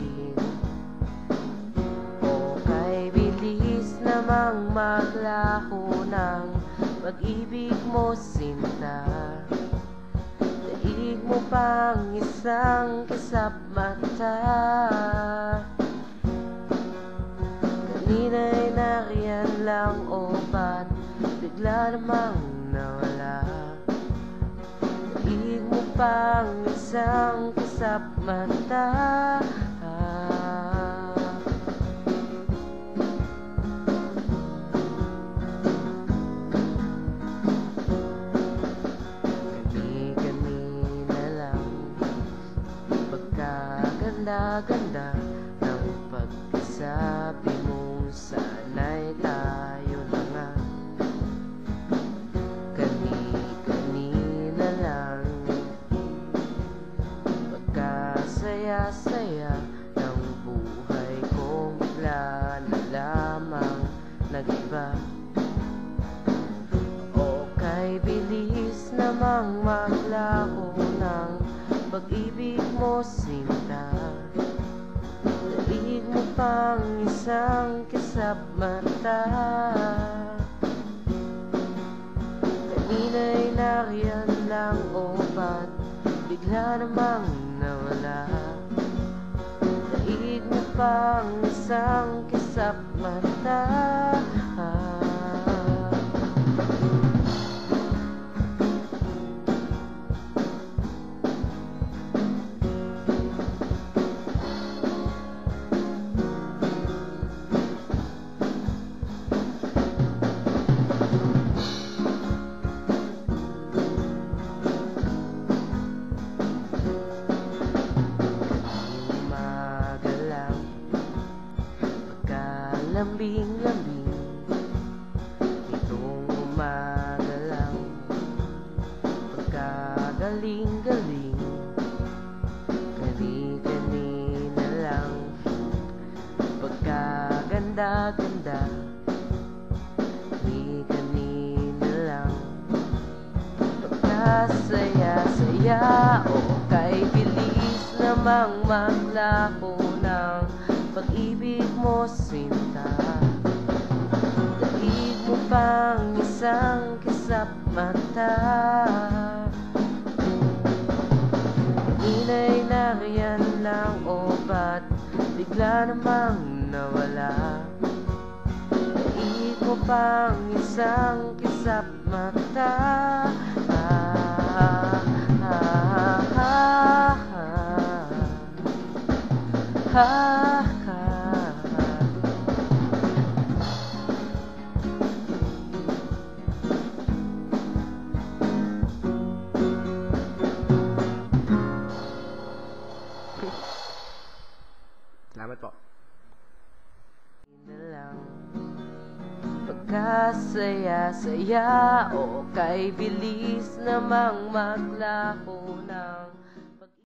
akin O kay bilis namang maglaho ng pag-ibig mo sinta. Daig mo pang isang kisap mata. Kanina'y nariyan lang o ba't bigla namang nawala? Daig mo pang isang kisap mata. Pagkaganda-ganda Ng pagkasabi mo. Sana'y tayo na nga. Kani-kanina lang. Pagkasaya-saya Ng buhay kong bigla na lamang Nag-iba. O bilis namang maglaho ng pag-ibig mo sinta pang isang kisap mata. Kanina'y nariyan lang o ba't bigla namang nawala? Daig mo pang isang kisap mata. umaga Pagkalambing-lambing Itong umaga lang Pagkagaling-galing. Kani-kanina lang. Pagkaganda-ganda. Kani-kanina lang. Pagkasaya-saya O kay bilis namang maglaho. ng Pag-ibig mo sinta Daig mo pang isang kisap mata. Kanina'y nariyan lang o ba't Bigla namang nawala? Daig mo pang isang kisap mata. Ah, ah, ah, ah, ah, ah. Pagkasaya-saya o kay bilis namang maglaho ng